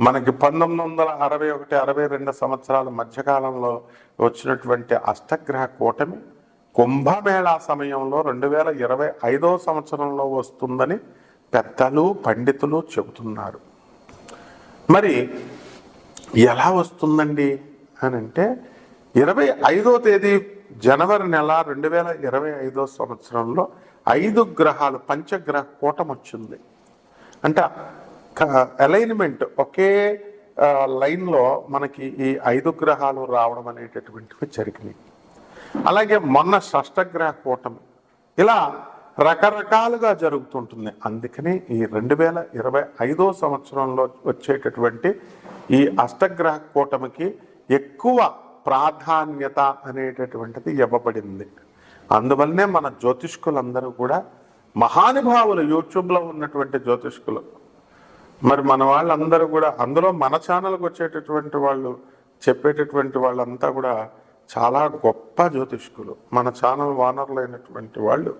మనకి పంతొమ్మిది వందల అరవై ఒకటి అరవై రెండు సంవత్సరాల మధ్యకాలంలో వచ్చినటువంటి అష్టగ్రహ కూటమి కుంభమేళా సమయంలో రెండు వేల ఇరవై ఐదో సంవత్సరంలో వస్తుందని పెద్దలు పండితులు చెబుతున్నారు. మరి ఎలా వస్తుందండి అని అంటే ఇరవై ఐదో తేదీ జనవరి నెల రెండు వేల ఇరవై ఐదో సంవత్సరంలో ఐదు గ్రహాలు పంచగ్రహ కూటం వచ్చింది అంటే అలైన్మెంట్ ఒకే లైన్లో మనకి ఈ ఐదు గ్రహాలు రావడం అనేటటువంటివి జరిగినాయి. అలాగే మొన్న షష్టగ్రహ కూటమి ఇలా రకరకాలుగా జరుగుతుంటుంది. అందుకని ఈ రెండు వేల ఇరవై ఐదో సంవత్సరంలో వచ్చేటటువంటి ఈ అష్టగ్రహ కూటమికి ఎక్కువ ప్రాధాన్యత అనేటటువంటిది ఇవ్వబడింది. అందువల్లనే మన జ్యోతిష్కులందరూ కూడా మహానుభావులు యూట్యూబ్లో ఉన్నటువంటి జ్యోతిష్కులు మరి మన వాళ్ళందరూ కూడా అందులో మన ఛానల్కి వచ్చేటటువంటి వాళ్ళు చెప్పేటటువంటి వాళ్ళంతా కూడా చాలా గొప్ప జ్యోతిష్కులు. మన ఛానల్ వానర్లు అయినటువంటి వాళ్ళు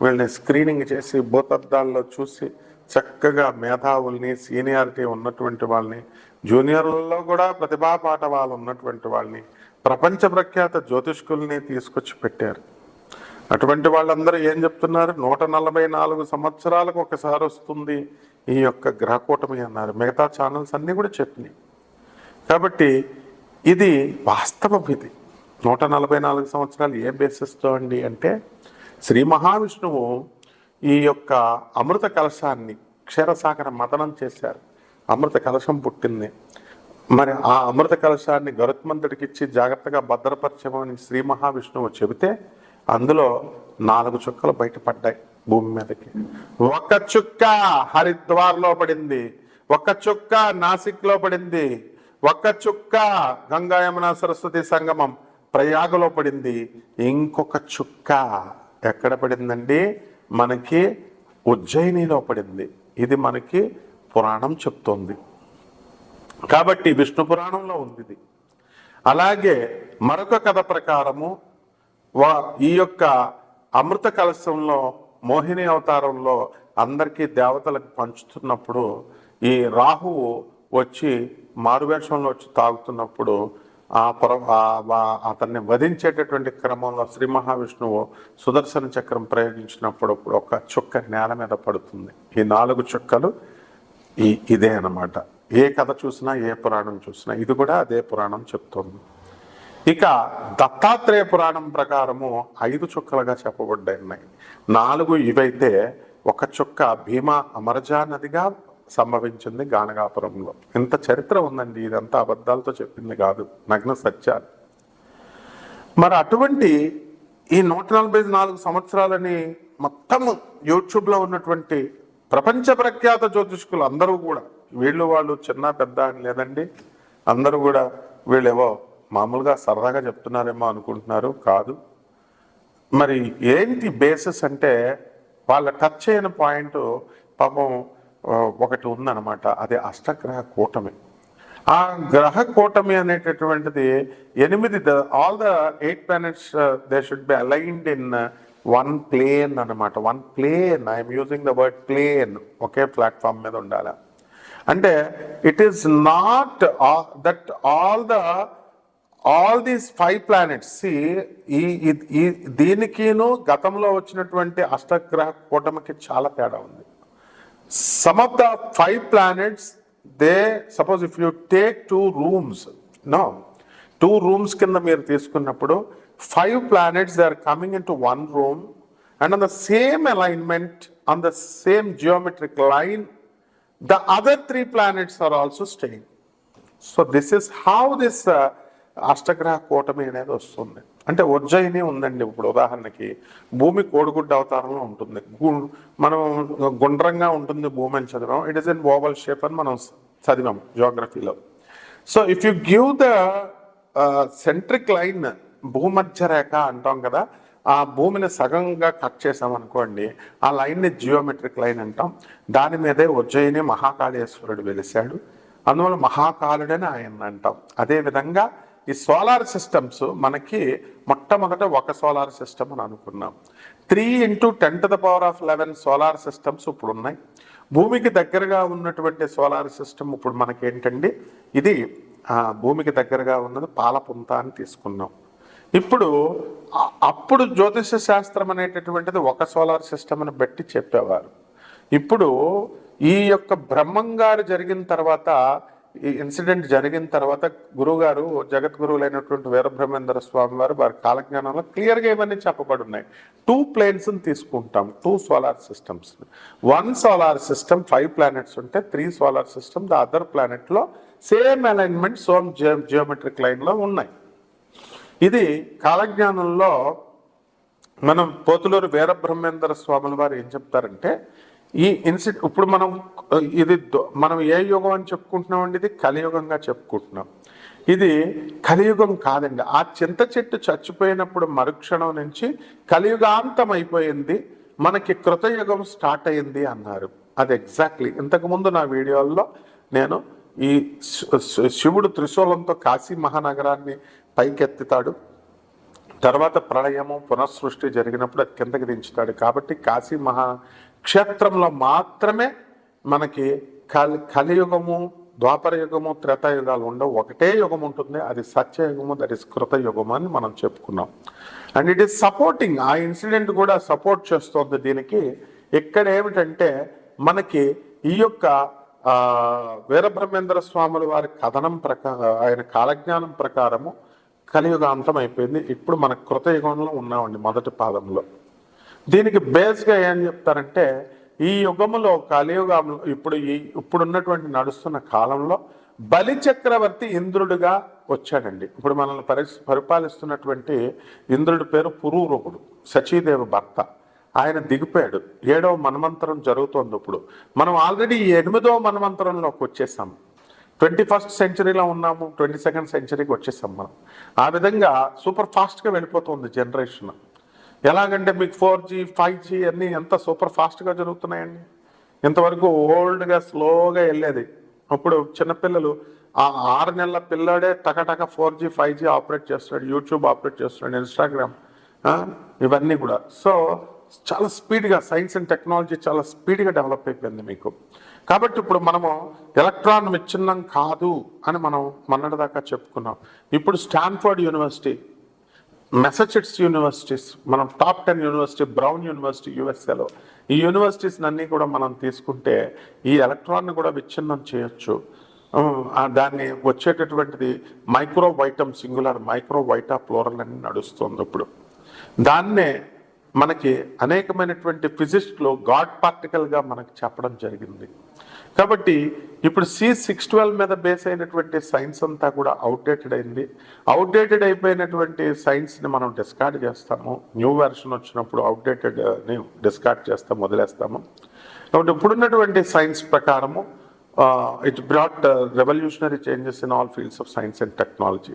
వీళ్ళని స్క్రీనింగ్ చేసి భూతద్దాల్లో చూసి చక్కగా మేధావుల్ని సీనియారిటీ ఉన్నటువంటి వాళ్ళని జూనియర్లలో కూడా ప్రతిభా పాఠవాలు ఉన్నటువంటి వాళ్ళని ప్రపంచ ప్రఖ్యాత జ్యోతిష్కుల్ని తీసుకొచ్చి పెట్టారు. అటువంటి వాళ్ళందరూ ఏం చెప్తున్నారు? నూట నలభై నాలుగు సంవత్సరాలకు ఒకసారి వస్తుంది ఈ యొక్క గ్రహకూటమి అన్నారు. మిగతా ఛానల్స్ అన్నీ కూడా చెప్పినాయి. కాబట్టి ఇది వాస్తవం ఇది. నూట నలభై నాలుగు సంవత్సరాలు ఏ బేసిస్తో అండి అంటే శ్రీ మహావిష్ణువు ఈ యొక్క అమృత కలశాన్ని క్షీరసాగర మతనం చేశారు. అమృత కలశం పుట్టింది. మరి ఆ అమృత కలశాన్ని గరుత్మంతుడికి ఇచ్చి జాగ్రత్తగా భద్రపరచమని శ్రీ మహావిష్ణువు చెబితే అందులో నాలుగు చుక్కలు బయటపడ్డాయి భూమి మీదకి. ఒక చుక్క హరిద్వార్లో పడింది ఒక చుక్క నాసిక్లో పడింది ఒక చుక్క గంగా యమున సరస్వతి సంగమం ప్రయాగలో పడింది. ఇంకొక చుక్క ఎక్కడ పడిందండి? మనకి ఉజ్జయినిలో పడింది. ఇది మనకి పురాణం చెప్తోంది. కాబట్టి విష్ణు పురాణంలో ఉంది ఇది. అలాగే మరొక కథ ప్రకారము వా ఈ యొక్క అమృత కలశంలో మోహిని అవతారంలో అందరికీ దేవతలకు పంచుతున్నప్పుడు ఈ రాహువు వచ్చి మారువేషంలో వచ్చి తాగుతున్నప్పుడు ఆ పొర అతన్ని వధించేటటువంటి క్రమంలో శ్రీ మహావిష్ణువు సుదర్శన చక్రం ప్రయోగించినప్పుడు ఒక చుక్క నేల మీద పడుతుంది. ఈ నాలుగు చుక్కలు ఈ ఇదే అన్నమాట. ఏ కథ చూసినా ఏ పురాణం చూసినా ఇది కూడా అదే పురాణం చెప్తోంది. ఇక దత్తాత్రేయ పురాణం ప్రకారము ఐదు చుక్కలుగా చెప్పబడ్డాయి ఉన్నాయి నాలుగు ఇవైతే ఒక చుక్క భీమా అమరజా నదిగా సంభవించింది గానగాపురంలో. ఇంత చరిత్ర ఉందండి ఇదంతా అబద్ధాలతో చెప్పింది కాదు నగ్న సత్యాలు. మరి అటువంటి ఈ నూట నలభై నాలుగు సంవత్సరాలని మొత్తం యూట్యూబ్లో ఉన్నటువంటి ప్రపంచ ప్రఖ్యాత జ్యోతిష్కులు అందరూ కూడా వీళ్ళు వాళ్ళు చిన్న పెద్ద అని లేదండి అందరూ కూడా వీళ్ళేవో మామూలుగా సరదాగా చెప్తున్నారేమో అనుకుంటున్నారు కాదు. మరి ఏంటి బేసిస్ అంటే వాళ్ళ టచ్ అయిన పాయింట్ పాపం ఒకటి ఉందన్నమాట. అది అష్టగ్రహ కూటమి. ఆ గ్రహ కూటమి అనేటటువంటిది ఎనిమిది all the eight planets they should be aligned in one plane అన్నమాట. One plane I'm using the word plane okay platform మీద ఉండాలి? అంటే it is not that all the all these five planets ఈ ఈ- ఈ దీనికిను గతంలో వచ్చినటువంటి అష్టగ్రహ కూటమికి చాలా తేడా ఉంది. Some of the five planets they suppose if you take two rooms no two rooms కింద మీరు తీసుకున్నప్పుడు five planets they are coming in to one room and on the same alignment on the same geometric line the other three planets are also staying so this is how this అష్టగ్రహ కూటమి అనేది వస్తుంది. అంటే ఉజ్జయిని ఉందండి ఇప్పుడు ఉదాహరణకి. భూమి కోడిగుడ్డ అవతారంలో ఉంటుంది. గు- మనం గుండ్రంగా ఉంటుంది భూమి అని చదివాం. It is in oval shape అని మనం చదివాం జియోగ్రఫీలో so if you give the centric line భూమధ్య రేఖ అంటాం కదా ఆ భూమిని సగంగా కట్ చేసాం అనుకోండి ఆ లైన్ని జియోమెట్రిక్ లైన్ అంటాం. దాని మీదే ఉజ్జయిని మహాకాళేశ్వరుడు వెలిశాడు. అందువల్ల మహాకాలుడని ఆయన అంటాం. అదేవిధంగా ఈ సోలార్ సిస్టమ్స్ మనకి మొట్టమొదట ఒక సోలార్ సిస్టమ్ అని అనుకున్నాం. Three into ten to the power of eleven solar systems ఇప్పుడు ఉన్నాయి. భూమికి దగ్గరగా ఉన్నటువంటి సోలార్ సిస్టమ్ ఇప్పుడు మనకి ఏంటండి ఇది భూమికి దగ్గరగా ఉన్నది పాలపుంత అని తీసుకున్నాం. ఇప్పుడు అప్పుడు జ్యోతిష శాస్త్రం అనేటటువంటిది ఒక సోలార్ సిస్టమ్ అని బట్టి చెప్పేవారు. ఇప్పుడు ఈ యొక్క బ్రహ్మంగారు జరిగిన తర్వాత ఈ ఇన్సిడెంట్ జరిగిన తర్వాత గురువుగారు జగద్గురువులైనటువంటి వీరబ్రహ్మేంద్ర స్వామి వారు వారి కాలజ్ఞానంలో క్లియర్గా ఇవన్నీ చెప్పబడి ఉన్నాయి. టూ ప్లేన్స్ని తీసుకుంటాం two solar systems one solar system five planets ఉంటే three solar system the other ప్లానెట్లో same alignment some geo geometric లైన్లో ఉన్నాయి. ఇది కాలజ్ఞానంలో మనం పోతులూరు వీరబ్రహ్మేంద్ర స్వాముల వారు ఏం చెప్తారంటే ఈ ఇన్సిడెంట్ ఇప్పుడు మనం ఇది దొ- మనం ఏ యుగం అని చెప్పుకుంటున్నాం ఇది కలియుగంగా చెప్పుకుంటున్నాం. ఇది కలియుగం కాదండి. ఆ చింత చెట్టు చచ్చిపోయినప్పుడు మరుక్షణం నుంచి కలియుగాంతం అయిపోయింది మనకి కృతయుగం స్టార్ట్ అయింది అన్నారు. అది ఎగ్జాక్ట్లీ. ఇంతకుముందు నా వీడియోల్లో నేను ఈ శివుడు త్రిశూలంతో కాశీ మహానగరాన్ని పైకెత్తుతాడు. తర్వాత ప్రళయము పునఃసృష్టి జరిగినప్పుడు అది కిందకి దించుతాడు. కాబట్టి కాశీ మహా క్షేత్రంలో మాత్రమే మనకి కలి కలియుగము ద్వాపర యుగము త్రేతాయుగాలు ఉండవు. ఒకటే యుగం ఉంటుంది. అది సత్యయుగము దట్ ఇస్ కృతయుగము అని మనం చెప్పుకున్నాం. And it is supporting. ఆ ఇన్సిడెంట్ కూడా సపోర్ట్ చేస్తుంది దీనికి. ఇక్కడ ఏమిటంటే మనకి ఈ యొక్క వీరబ్రహ్మేంద్ర స్వాముల వారి కథనం ప్రకారం ఆయన కాలజ్ఞానం ప్రకారము కలియుగాంతం అయిపోయింది. ఇప్పుడు మన కృతయుగంలో ఉన్నామండి మొదటి పాదంలో. దీనికి బేస్గా ఏం చెప్తారంటే ఈ యుగములో కలియుగంలో ఇప్పుడు ఈ ఇప్పుడున్నటువంటి నడుస్తున్న కాలంలో బలి చక్రవర్తి ఇంద్రుడిగా వచ్చాడండి. ఇప్పుడు మనల్ని పరి పరిపాలిస్తున్నటువంటి ఇంద్రుడి పేరు పురూరుకుడు సచీదేవి భర్త. ఆయన దిగిపోయాడు. ఏడవ మన్వంతరం జరుగుతోంది ఇప్పుడు. మనం ఆల్రెడీ ఎనిమిదవ మన్వంతరంలోకి వచ్చేసాం. ట్వంటీ ఫస్ట్ సెంచరీలో ఉన్నాము ట్వంటీ సెకండ్ సెంచరీకి వచ్చేసాం మనం. ఆ విధంగా సూపర్ ఫాస్ట్గా వెళ్ళిపోతుంది జనరేషన్ ఎలాగంటే మీకు ఫోర్ జీ ఫైవ్ జీ అన్నీ ఎంత సూపర్ ఫాస్ట్గా జరుగుతున్నాయండి. ఇంతవరకు ఓల్డ్గా స్లోగా వెళ్ళేది. అప్పుడు చిన్నపిల్లలు ఆ ఆరు నెలల పిల్లాడే టకటక four G five G operate చేస్తున్నాడు యూట్యూబ్ ఆపరేట్ చేస్తున్నాడు ఇన్స్టాగ్రామ్ ఇవన్నీ కూడా. సో చాలా స్పీడ్గా సైన్స్ అండ్ టెక్నాలజీ చాలా స్పీడ్గా డెవలప్ అయిపోయింది మీకు. కాబట్టి ఇప్పుడు మనము ఎలక్ట్రాన్ విచ్ఛిన్నం కాదు అని మనం మొన్నటిదాకా చెప్పుకున్నాం. ఇప్పుడు స్టాన్ఫర్డ్ యూనివర్సిటీ మెసచ్యూట్స్ యూనివర్సిటీస్ మనం top ten university Brown university యుఎస్ఏలో ఈ యూనివర్సిటీస్ అన్నీ కూడా మనం తీసుకుంటే ఈ ఎలక్ట్రాన్ని కూడా విచ్ఛిన్నం చేయొచ్చు. దాన్ని వచ్చేటటువంటిది మైక్రో వైటమ్ సింగులర్ మైక్రో వైటా ప్లోరల్ అని నడుస్తుంది ఇప్పుడు. దాన్నే మనకి అనేకమైనటువంటి ఫిజిక్స్లో గాడ్ పార్టికల్గా మనకు చెప్పడం జరిగింది. కాబట్టి ఇప్పుడు సి సిక్స్ ట్వెల్వ్ మీద బేస్ అయినటువంటి సైన్స్ అంతా కూడా అవుట్డేటెడ్ అయింది. అవుట్డేటెడ్ అయిపోయినటువంటి సైన్స్ని మనం డిస్కార్డ్ చేస్తాము. న్యూ వెర్షన్ వచ్చినప్పుడు అవుట్డేటెడ్ని డిస్కార్డ్ చేస్తాము వదిలేస్తాము కాబట్టి ఇప్పుడున్నటువంటి సైన్స్ ప్రకారము it brought revolutionary changes in all fields of science and technology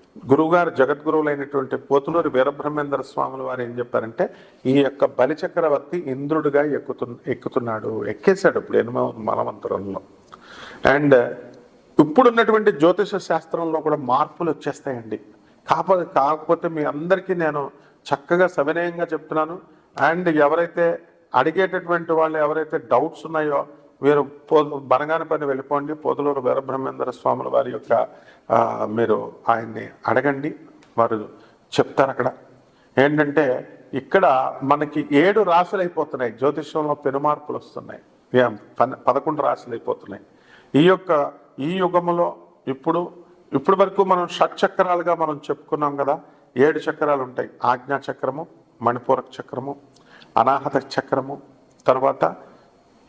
గురువుగారు జగద్గురువులైనటువంటి పోతులూరి వీరబ్రహ్మేంద్ర స్వాముల వారు ఏం చెప్పారంటే ఈ యొక్క బలిచక్రవర్తి ఇంద్రుడిగా ఎక్కుతు ఎక్కుతున్నాడు ఎక్కేశాడు ఇప్పుడు ఎనిమిది మనవంతరంలో అండ్ ఇప్పుడున్నటువంటి జ్యోతిష శాస్త్రంలో కూడా మార్పులు వచ్చేస్తాయండి. కాకపోతే కాకపోతే మీ అందరికీ నేను చక్కగా సవినయంగా చెప్తున్నాను. అండ్ ఎవరైతే అడిగేటటువంటి వాళ్ళు ఎవరైతే డౌట్స్ ఉన్నాయో మీరు పో బనగాని పని వెళ్ళిపోండి. పోతులూరు వీరబ్రహ్మేంద్ర స్వాముల వారి యొక్క మీరు ఆయన్ని అడగండి. వారు చెప్తారు అక్కడ. ఏంటంటే ఇక్కడ మనకి ఏడు రాశులు అయిపోతున్నాయి. జ్యోతిష్యంలో పెనుమార్పులు వస్తున్నాయి. పదకొండు రాశులు అయిపోతున్నాయి. ఈ యొక్క ఈ యుగంలో ఇప్పుడు ఇప్పటి వరకు మనం షట్చక్రాలుగా మనం చెప్పుకున్నాం కదా ఏడు చక్రాలు ఉంటాయి. ఆజ్ఞా చక్రము మణిపూరక చక్రము అనాహత చక్రము తర్వాత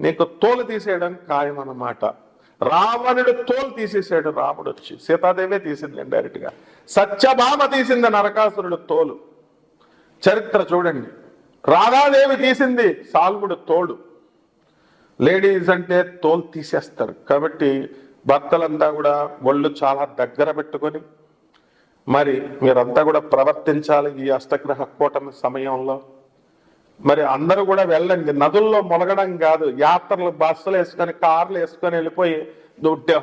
నీకు తోలు తీసేయడం ఖాయం అన్నమాట రావణుడు తోలు తీసేసాడు రాముడు వచ్చి. సీతాదేవే తీసింది డైరెక్ట్గా సత్యభామ తీసింది నరకాసురుడు తోలు. చరిత్ర చూడండి. రాధాదేవి తీసింది సాల్వుడు తోడు. లేడీస్ అంటే తోలు తీసేస్తారు. కాబట్టి భర్తలంతా కూడా ఒళ్ళు చాలా దగ్గర పెట్టుకొని మరి మీరంతా కూడా ప్రవర్తించాలి ఈ అష్టగ్రహ కూటమి సమయంలో. మరి అందరూ కూడా వెళ్ళండి. నదుల్లో మొలగడం కాదు. యాత్రలు బస్సులు వేసుకొని కార్లు వేసుకొని వెళ్ళిపోయి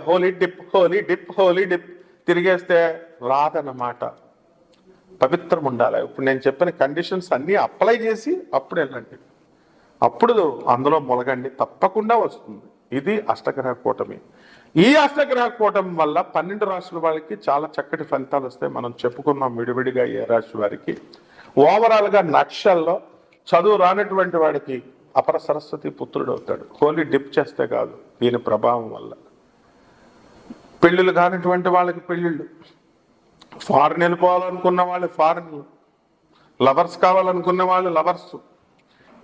holy dip holy dip holy dip తిరిగేస్తే రాదన్నమాట. పవిత్రం ఉండాలి. ఇప్పుడు నేను చెప్పిన కండిషన్స్ అన్నీ అప్లై చేసి అప్పుడు వెళ్ళండి. అప్పుడు అందులో మొలగండి. తప్పకుండా వస్తుంది. ఇది అష్టగ్రహ కూటమి. ఈ అష్టగ్రహ కూటమి వల్ల పన్నెండు రాశుల వాళ్ళకి చాలా చక్కటి ఫలితాలు వస్తాయి. మనం చెప్పుకున్నాం విడివిడిగా ఏ రాశి వారికి. ఓవరాల్గా నక్షల్లో చదువు రానటువంటి వాడికి అపర సరస్వతి పుత్రుడు అవుతాడు. హోలీ డిప్ చేస్తే కాదు దీని ప్రభావం వల్ల. పెళ్ళిళ్ళు కానటువంటి వాళ్ళకి పెళ్ళిళ్ళు. ఫారెన్ వెళ్ళిపోవాలనుకున్న వాళ్ళు ఫారెన్ లవర్స్ కావాలనుకున్న వాళ్ళు లవర్స్.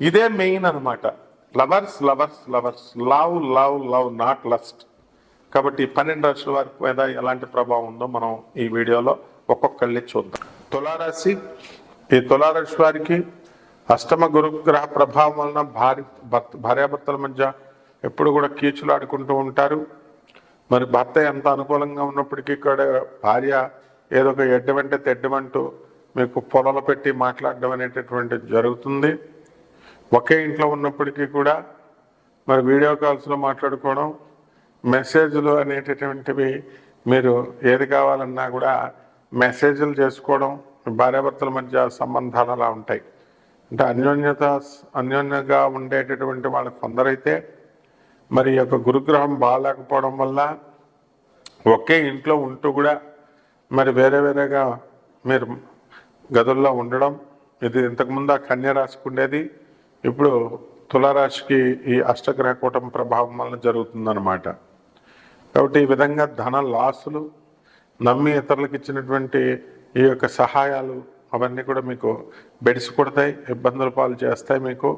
ఇదే మెయిన్ అన్నమాట. Lovers lovers lovers. Love love love not lust. కాబట్టి పన్నెండు రాశుల వారి మీద ఎలాంటి ప్రభావం ఉందో మనం ఈ వీడియోలో ఒక్కొక్కళ్ళని చూద్దాం. తులారాశి. ఈ తులారాశి వారికి అష్టమ గురుగ్రహ ప్రభావం వలన భార్య భర్త భార్యాభర్తల మధ్య ఎప్పుడు కూడా కీచులు ఆడుకుంటూ ఉంటారు. మరి భర్త ఎంత అనుకూలంగా ఉన్నప్పటికీ కూడా భార్య ఏదో ఒక ఎడ్డమంటే తెడ్డమంటూ మీకు పొలలు పెట్టి మాట్లాడడం అనేటటువంటి జరుగుతుంది. ఒకే ఇంట్లో ఉన్నప్పటికీ కూడా మరి వీడియో కాల్స్లో మాట్లాడుకోవడం మెసేజ్లు అనేటటువంటివి మీరు ఏది కావాలన్నా కూడా మెసేజ్లు చేసుకోవడం భార్యాభర్తల మధ్య సంబంధాలు అలా ఉంటాయి. అంటే అన్యోన్యత అన్యోన్యంగా ఉండేటటువంటి వాళ్ళు కొందరైతే మరి ఈ యొక్క గురుగ్రహం బాగాలేకపోవడం వల్ల ఒకే ఇంట్లో ఉంటూ కూడా మరి వేరే వేరేగా మీరు గదుల్లో ఉండడం ఇది ఇంతకుముందు ఆ కన్య రాశికి ఉండేది ఇప్పుడు తులారాశికి ఈ అష్టగ్రహ కూటం ప్రభావం వలన జరుగుతుందన్నమాట. కాబట్టి ఈ విధంగా ధన లాసులు నమ్మి ఇతరులకు ఇచ్చినటువంటి ఈ యొక్క సహాయాలు అవన్నీ కూడా మీకు బెడిసి కొడతాయి ఇబ్బందుల పాలు చేస్తాయి మీకు.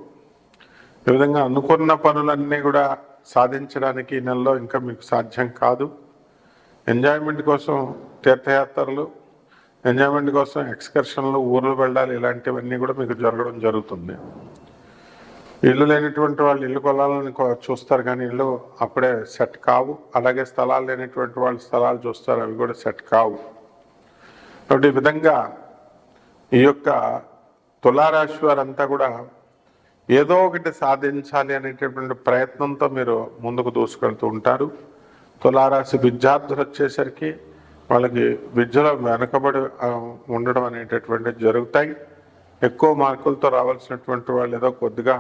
ఈ విధంగా అనుకున్న పనులన్నీ కూడా సాధించడానికి ఈ నెలలో ఇంకా మీకు సాధ్యం కాదు. ఎంజాయ్మెంట్ కోసం తీర్థయాత్రలు ఎంజాయ్మెంట్ కోసం ఎక్స్కర్షన్లు ఊర్లు వెళ్ళాలి ఇలాంటివన్నీ కూడా మీకు జరగడం జరుగుతుంది. ఇల్లు లేనటువంటి వాళ్ళు ఇల్లు కొనాలని చూస్తారు కానీ ఇల్లు అప్పుడే సెట్ కావు. అలాగే స్థలాలు లేనటువంటి వాళ్ళు స్థలాలు చూస్తారు అవి కూడా సెట్ కావు. కాబట్టి ఈ విధంగా ఈ యొక్క తులారాశి వారంతా కూడా ఏదో ఒకటి సాధించాలి అనేటటువంటి ప్రయత్నంతో మీరు ముందుకు దూసుకెళ్తూ ఉంటారు. తులారాశి విద్యార్థులు వచ్చేసరికి వాళ్ళకి విద్యలో వెనకబడి ఉండడం అనేటటువంటివి జరుగుతాయి. ఎక్కువ మార్కులతో రావాల్సినటువంటి వాళ్ళు ఏదో కొద్దిగా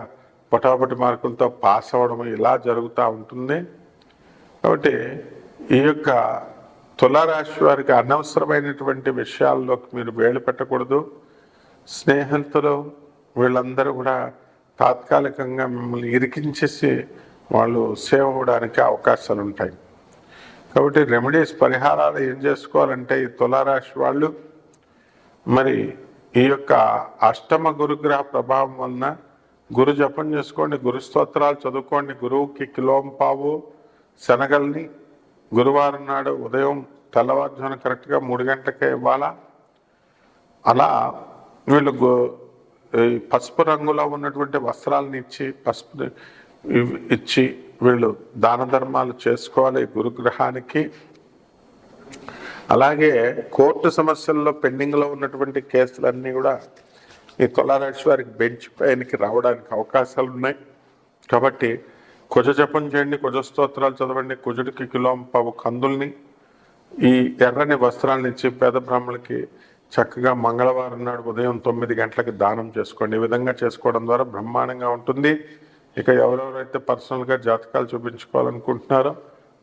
పొటాపటి మార్కులతో పాస్ అవ్వడం ఇలా జరుగుతూ ఉంటుంది. కాబట్టి ఈ యొక్క తులారాశి వారికి అనవసరమైనటువంటి విషయాల్లోకి మీరు వేలు పెట్టకూడదు. స్నేహితులు వీళ్ళందరూ కూడా తాత్కాలికంగా మిమ్మల్ని ఇరికించేసి వాళ్ళు సేవ్ అవ్వడానికి అవకాశాలు ఉంటాయి కాబట్టి రెమెడీస్ పరిహారాలు ఏం చేసుకోవాలంటే ఈ తులారాశి వాళ్ళు మరి ఈ యొక్క అష్టమ గురుగ్రహ ప్రభావం వలన గురు జపం చేసుకోండి గురు స్తోత్రాలు చదువుకోండి గురువుకి కిలోంపావు శనగల్ని గురువారం నాడు ఉదయం తెల్లవారుజామున కరెక్ట్గా మూడు గంటలకే ఇవ్వాలా? అలా వీళ్ళు పసుపు రంగులో ఉన్నటువంటి వస్త్రాలను ఇచ్చి పసుపు ఇచ్చి వీళ్ళు దాన ధర్మాలు చేసుకోవాలి గురుగ్రహానికి. అలాగే కోర్టు సమస్యల్లో పెండింగ్లో ఉన్నటువంటి కేసులన్నీ కూడా ఈ తులారాశి వారికి బెంచ్ పైనకి రావడానికి అవకాశాలు ఉన్నాయి కాబట్టి కుజ జపం చేయండి కుజ స్తోత్రాలు చదవండి కుజుడికి కిలో పావు కందుల్ని. ఈ ఎర్రని వస్త్రాలను ఇచ్చి పేద బ్రాహ్మణులకి చక్కగా మంగళవారం నాడు ఉదయం తొమ్మిది గంటలకి దానం చేసుకోండి. ఈ విధంగా చేసుకోవడం ద్వారా బ్రహ్మాండంగా ఉంటుంది. ఇక ఎవరెవరైతే పర్సనల్గా జాతకాలు చూపించుకోవాలనుకుంటున్నారో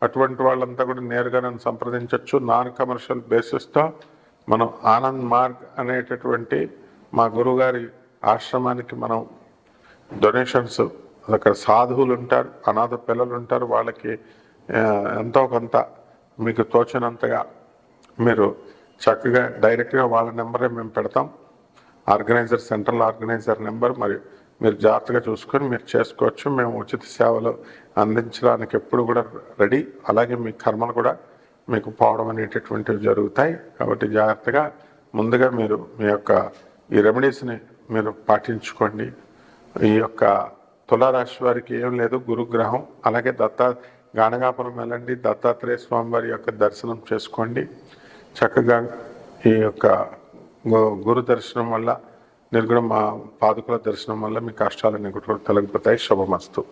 అటువంటి వాళ్ళంతా కూడా నేరుగా నన్ను సంప్రదించవచ్చు నాన్ కమర్షియల్ బేసిస్తో మనం ఆనంద్ మార్గ్ అనేటటువంటి మా గురువుగారి ఆశ్రమానికి మనం డొనేషన్స్ అక్కడ సాధువులు ఉంటారు అనాథ పిల్లలు ఉంటారు వాళ్ళకి ఎంతో కొంత మీకు తోచినంతగా మీరు చక్కగా డైరెక్ట్గా వాళ్ళ నెంబరే మేము పెడతాం. ఆర్గనైజర్ సెంట్రల్ ఆర్గనైజర్ నెంబర్ మరి మీరు జాగ్రత్తగా చూసుకొని మీరు చేసుకోవచ్చు. మేము ఉచిత సేవలు అందించడానికి ఎప్పుడు కూడా రెడీ. అలాగే మీ కర్మలు కూడా మీకు పోవడం అనేటటువంటివి జరుగుతాయి. కాబట్టి జాగ్రత్తగా ముందుగా మీరు మీ యొక్క ఈ రెమెడీస్ని మీరు పాటించుకోండి. ఈ యొక్క తులారాశి వారికి ఏం లేదు గురుగ్రహం. అలాగే దత్తా గానగాపురం వెళ్ళండి. దత్తాత్రేయ స్వామి వారి యొక్క దర్శనం చేసుకోండి. చక్కగా ఈ యొక్క గు- గురు దర్శనం వల్ల నిర్గుణ మా పాదుకుల దర్శనం వల్ల మీ కష్టాలన్నీ కూడా తొలగిపోతాయి. శుభమస్తు.